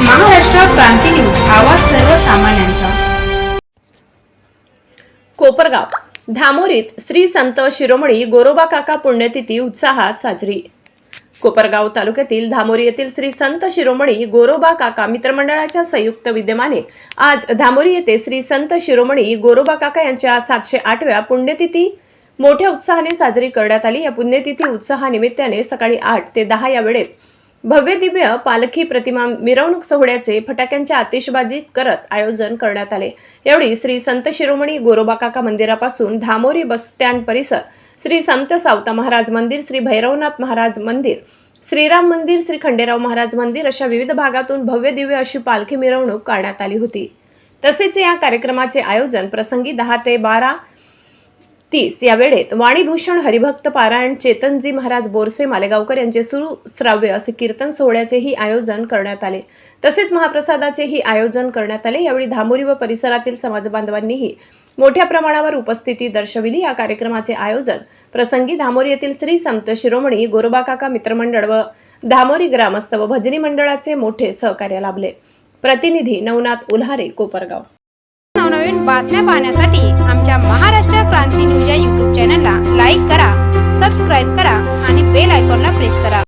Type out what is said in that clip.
महाराष्ट्र क्रांती news. आवाज सर्वसामान्यांचा. कोपरगाव. धामोरीत श्री संत शिरोमणी गोरोबा काका पुण्यतिथी उत्साहात साजरी. कोपरगाव तालुक्यातील धामोरी येथील श्री संत शिरोमणी गोरोबा काका मित्रमंडळाच्या संयुक्त विद्यमाने आज धामोरी येथे श्री संत शिरोमणी गोरोबा काका यांच्या सातशे आठव्या पुण्यतिथी मोठ्या उत्साहाने साजरी करण्यात आली. या पुण्यतिथी उत्साहानिमित्ताने सकाळी आठ ते दहा या वेळेत भव्य दिव्य पालखी प्रतिमा मिरवणूक सोहळ्याचे फटाक्यांच्या आतिषबाजीत करत आयोजन करण्यात आले. यावेळी श्री संत शिरोमणी गोरोबाकाका मंदिरापासून धामोरी बस स्टँड परिसर श्री संत सावता महाराज मंदिर श्री भैरवनाथ महाराज मंदिर श्रीराम मंदिर श्री खंडेराव महाराज मंदिर अशा विविध भागातून भव्य दिव्य अशी पालखी मिरवणूक काढण्यात आली होती. तसेच या कार्यक्रमाचे आयोजन प्रसंगी दहा ते बारा तीस. या वेळेत वाणीभूषण हरिभक्त पारायण चेतनजी महाराज बोरसे मालेगावकर यांचे सुश्राव्य असे कीर्तन सोहळ्याचेही आयोजन करण्यात आले. तसेच महाप्रसादाचेही आयोजन करण्यात आले. यावेळी धामोरी व परिसरातील समाजबांधवांनीही मोठ्या प्रमाणावर उपस्थिती दर्शविली. या कार्यक्रमाचे आयोजन प्रसंगी धामोरी येथील श्री संत शिरोमणी गोरोबाकाका मित्रमंडळ व धामोरी ग्रामस्थ व भजनी मंडळाचे मोठे सहकार्य लाभले. प्रतिनिधी नवनाथ उल्हारे कोपरगाव. नवनवीन बातम्या पाहण्यासाठी आमच्या महाराष्ट्र क्रांती सबस्क्राईब करा आणि बेल आयकॉनला प्रेस करा.